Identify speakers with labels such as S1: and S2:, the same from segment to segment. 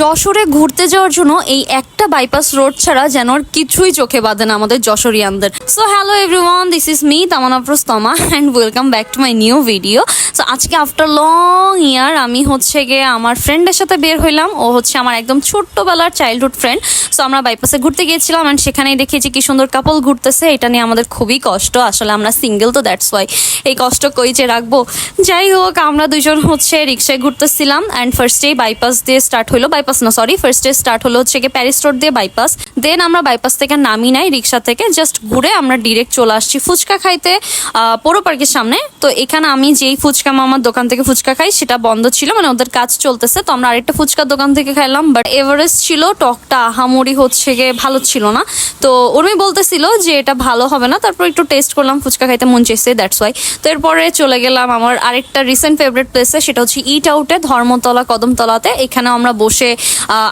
S1: যশোরে ঘুরতে যাওয়ার জন্য এই একটা বাইপাস রোড ছাড়া যেন কিছুই চোখে বাঁধে না আমাদের যশোরিয়ানদের। So hello everyone this is me Tamanna প্রস্তমা and welcome back to my new video so আজকে আফটার লং ইয়ার আমি হচ্ছে গিয়ে আমার ফ্রেন্ডের সাথে বের হইলাম। ও হচ্ছে আমার একদম ছোট্টবেলার চাইল্ডহুড ফ্রেন্ড সো আমরা বাইপাসে ঘুরতে গিয়েছিলাম অ্যান্ড সেখানেই দেখেছি কি সুন্দর কাপল ঘুরতেছে। এটা নিয়ে আমাদের খুবই কষ্ট। আসলে আমরা সিঙ্গেল তো দ্যাটস ওয়াই এই কষ্ট কই যে রাখব। যাই হোক, আমরা দুজন হচ্ছে রিক্সায় ঘুরতেছিলাম অ্যান্ড ফার্স্টেই বাইপাস দিয়ে স্টার্ট হলো বাইপাস না সরি ফার্স্টে স্টার্ট হলো হচ্ছে গিয়ে প্যারিস রোড দিয়ে বাইপাস দেন আমরা বাইপাস থেকে নামি নাই রিক্সা থেকে জাস্ট ঘুরে আমরা ডিরেক্ট চলে আসছি ফুচকা খাইতে পৌর পার্কের সামনে। তো এখানে আমি যেই ফুচকা মামার দোকান থেকে ফুচকা খাই, সেটা বন্ধ ছিল মানে ওদের কাজ চলতেছে। তো আমরা আরেকটা ফুচকার দোকান থেকে খাইলাম বাট এভারেস্ট ছিল, টকটা, আহামরি হচ্ছে গিয়ে ভালো ছিল না। তো উর্মি বলতেছিল যে এটা ভালো হবে না, তারপর একটু টেস্ট করলাম, ফুচকা খাইতে মন চেয়েছে দ্যাটস ওয়াই তো এরপরে চলে গেলাম আমার আরেকটা রিসেন্ট ফেভারিট প্লেসে সেটা হচ্ছে ইট আউটে ধর্মতলা, কদমতলাতে। এখানে আমরা বসে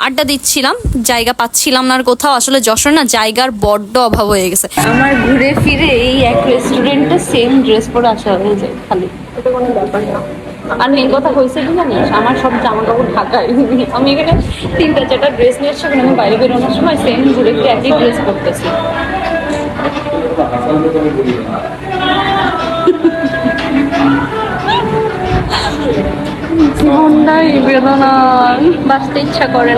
S1: আড্ডা দিচ্ছিলাম জায়গা পাচ্ছিলাম না আর কোথাও। আসলে যশোর না জায়গার বড্ড অভাব হয়ে গেছে। আমার ঘুরে ফিরে এই এক রেস্টুরেন্টে সেম ড্রেস পরে আসা হয়ে যায় খালি।
S2: এটা কোনো ব্যাপার না।
S1: আর মেন কথা হয়েছে কি জানিস? আমার সব জামা কাপড় ঢাকায়। আমি এখানে তিনটা চারটা ড্রেস নিয়ে এসছি আমি বাইরে বেরোনোর সময় সেম ঘুরে ফিরে একই ড্রেস পরতেছি। জীবনটাই বাঁচতে ইচ্ছা করে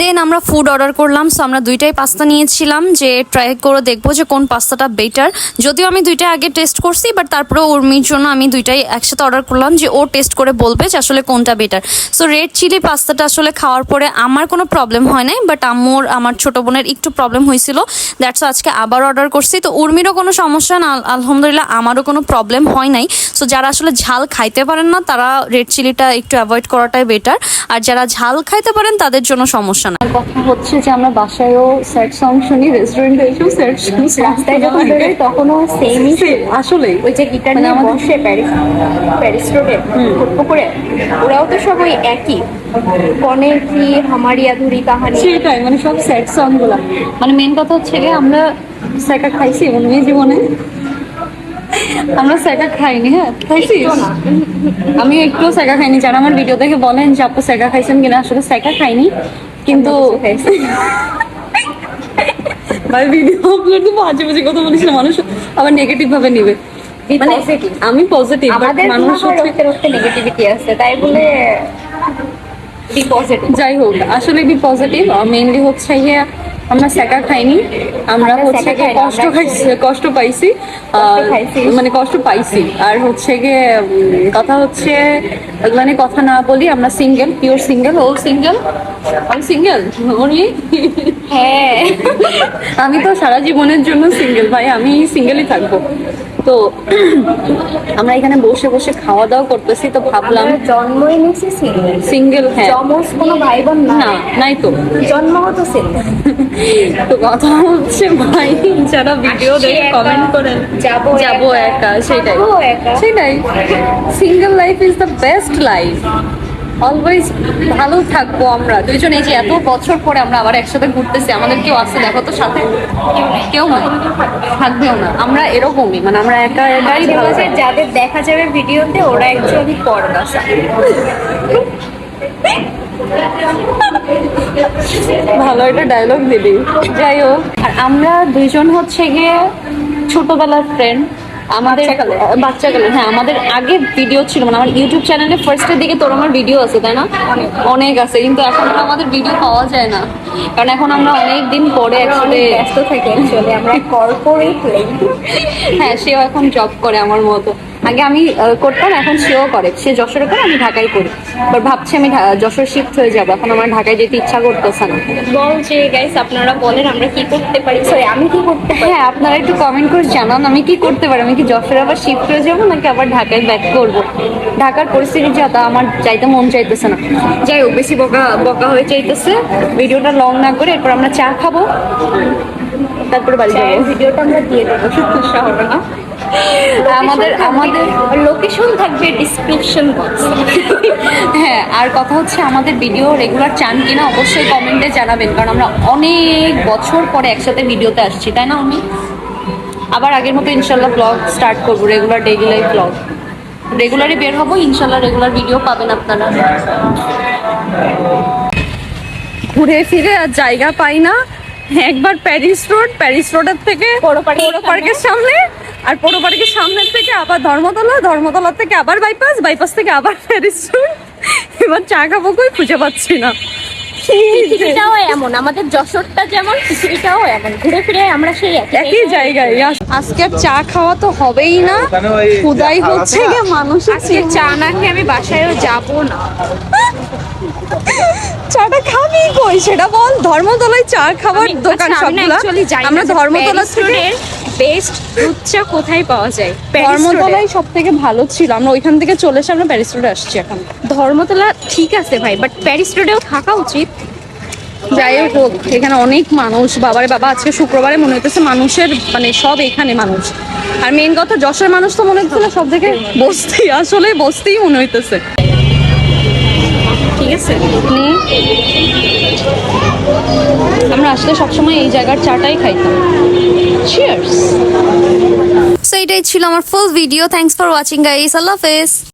S1: দেন আমরা ফুড অর্ডার করলাম সো আমরা দুইটাই পাস্তা নিয়েছিলাম, যে ট্রাই করে দেখব যে কোন পাস্তাটা বেটার যদিও আমি দুইটা আগে টেস্ট করছি বাট তারপরে উর্মির জন্য আমি দুইটাই একসাথে অর্ডার করলাম, যে ও টেস্ট করে বলবে যে আসলে কোনটা বেটার সো রেড চিলি পাস্তাটা আসলে খাওয়ার পরে আমার কোনো প্রবলেম হয় নাই বাট আম্মুর, আমার ছোট বোনের একটু প্রবলেম হয়েছিল। দ্যাটস আজকে আবার অর্ডার করছি। তো উর্মিরও কোনো সমস্যা না, আলহামদুলিল্লাহ আমারও কোনো প্রবলেম হয় নাই। সো যারা আসলে ঝাল খাইতে পারেন না, তারা রেড চিলিটা একটু অ্যাভয়েড করাটাই বেটার আর যারা ঝাল খাইতে পারেন তাদের জন্য সমস্যা না। কথা হচ্ছে যে আমরা বাসায়ও স্যাড সং শুনি রেস্টুরেন্টে এসেও স্যাড সং
S2: রাস্তায় যখন বেরোই তখনও সেমই
S1: আসলে
S2: ওই যে গিটার
S1: মানে
S2: নিয়ে বসে প্যারিস প্যারিস রোডে পুকুরে ওরাও তো সব ওই একই। কনে কি হামারি আধুরি কাহানি।
S1: সেটাই মানে সব স্যাড সংগুলা। মানে মেন কথা হচ্ছে আমরা স্যাকা খাইছি উন্মেষ জীবনে আমরা স্যাকা খাইনি হ্যাঁ? আমি একটু স্যাকা খাইনি। যারা আমার ভিডিও দেখে বলেন যে আপু স্যাকা খাইছেন কিনা? আসলে স্যাকা খাইনি কিন্তু ভাই ভিডিও আপলোড তো বাজে বাজে কথা বলিস না মানুষ আবার নেগেটিভ ভাবে নিবে। মানে আমি পজিটিভ
S2: আমাদের
S1: মানুষ হচ্ছে
S2: রক্তে নেগেটিভিটি আছে তাই বলে
S1: যাই হোক আসলে বি পজিটিভ মেইনলি হচ্ছে গিয়ে আমরা স্যাকা খাইনি আমরা হচ্ছে গিয়ে কষ্ট খাইছি কষ্ট পাইছি। মানে কষ্ট পাইছি। আর হচ্ছে গিয়ে কথা হচ্ছে মানে কথা না বলি আমরা সিঙ্গেল পিওর সিঙ্গেল ও সিঙ্গেল। আমি সিঙ্গেল অনলি
S2: হ্যাঁ।
S1: আমি তো সারা জীবনের জন্য সিঙ্গেল ভাই আমি সিঙ্গেলই থাকব। তো আমরা এখানে বসে বসে খাওয়া দাওয়া করতেছি তো ভাবলাম
S2: জন্মই নিয়েছি সিঙ্গেল
S1: সিঙ্গেল হ্যাঁ।
S2: কোনো ভাই বোন না
S1: নাই তো।
S2: জন্মগত সিঙ্গেল
S1: তো কথা হচ্ছে ভাই যারা ভিডিও দেখে কমেন্ট করেন
S2: যাব একা,
S1: সেটাই। সেটাই। Single life is the best life always ভালো থাকব আমরা। দুইজন এই যে এত বছর পরে আমরা আবার একসাথে ঘুরতেছি আমাদের কেউ আছে দেখো তো সাথে? কেউ না থাকবেও না। আমরা এরকমই মানে আমরা একা একাই ভালো
S2: যাদের দেখা যাবে ভিডিওতে ওরা একচুয়ালি পরগাছা
S1: ভালো একটা ডায়লগ দিবি যাই হোক আর আমরা দুইজন হচ্ছে গিয়ে ছোটবেলার ফ্রেন্ড আমাদের
S2: বাচ্চাকালে?
S1: বাচ্চাকালে হ্যাঁ আমাদের আগে ভিডিও ছিল মানে আমার ইউটিউব চ্যানেলে ফার্স্টের দিকে তোর আমার ভিডিও আছে তাই না? অনেক। আছে কিন্তু এখন তো আমাদের ভিডিও পাওয়া যায় না। কারণ এখন আমরা অনেক দিন পরে একসাথে
S2: ব্যস্ত থাকি অ্যাকচুয়ালি আমরা কর্পোরেট
S1: হ্যাঁ সেও এখন জব করে আমার মতো। আগে আমি করতাম এখন সেও করে। সে যশোরে করে আমি ঢাকায় করি। বাট ভাবছি আমি যশোর শিফট হয়ে যাব। এখন আমার ঢাকায় যেতে ইচ্ছা করতেছে না।
S2: বল যে গাইস আপনারা বলেন আমরা কি করতে পারি? সরি আমি কি করতে পারি?
S1: হ্যাঁ আপনারা একটু কমেন্ট করে জানান আমি কি করতে পারি? আমি কি যশোরে আবার শিফট হয়ে যাব নাকি আবার ঢাকায় ব্যাক করব? ঢাকার পরিস্থিতি যা তা আমার যাইতে মন চাইতেছে না। যাই হোক বেশি বকা বকা হয়ে চাইতেছে ভিডিওটা লং না করে এরপর আমরা চা খাব। তারপরে বাড়ি যাব।
S2: ভিডিওটা আমরা দিয়ে দেবো। সত্যি হবে না?
S1: আমাদের আমাদের
S2: লোকেশন থাকবে ডিসক্রিপশন বক্স
S1: হ্যাঁ আর কথা হচ্ছে আমাদের ভিডিও রেগুলার চান কিনা অবশ্যই কমেন্টে জানাবেন কারণ আমরা অনেক বছর পরে একসাথে ভিডিওতে আসছি তাই না আমি আবার আগের মতো ইনশাল্লাহ ব্লগ স্টার্ট করব রেগুলার ডেইলি লাইফ ব্লগ রেগুলারই বের হব ইনশাল্লাহ রেগুলার ভিডিও পাবেন আপনারা। ঘুরে ফিরে আর জায়গা পাই না। একবার প্যারিস রোড প্যারিস রোডের থেকে
S2: পৌর পার্কের
S1: পৌর পার্কের সামনে। আর পৌর পার্কের সামনের থেকে আবার ধর্মতলা ধর্মতলা থেকে আবার বাইপাস বাইপাস থেকে আবার প্যারিস এবার চা খাব কই? খুঁজে পাচ্ছি না।
S2: এমন আমাদের যশোরটা যেমন পৃথিবীটাও এমন। ঘুরে ফিরে আমরা সেই
S1: একই জায়গায়। আজকে আর চা খাওয়া তো হবেই না। খুদাই হচ্ছে
S2: আজকে চা না খেয়ে আমি বাসায়ও যাব না।
S1: চাটা খাবি কই? সেটা বল। ধর্মতলায় চা খাবার দোকান
S2: আচ্ছা,
S1: সবগুলা। আমরা ধর্মতলা থেকে
S2: বেস্ট দুধ চা কোথায় পাওয়া যায়?
S1: ধর্মতলাই সব থেকে ভালো ছিল। আমরা ওইখান থেকে চলে এসে আমরা প্যারিস রোডে আসছি এখন।
S2: ধর্মতলা ঠিক আছে ভাই বাট প্যারিস রোডেও থাকা উচিত।
S1: যাই হোক এখানে অনেক মানুষ বাবারে বাবা আজকে শুক্রবারে মনে হইতেছে মানুষের মানে সব এখানে মানুষ। আর মেন কথা যশোর মানুষ তো মনে হচ্ছে না সব থেকে বস্তি আসলে বসতেই মনে হইতেছে।
S2: ঠিক আছে?
S1: আমরা আসলে সবসময় এই জায়গার চাটাই খাইতাম। চিয়ার্স সো এটাই ছিল আমার full video thanks for watching guys আল্লাহ হাফেজ।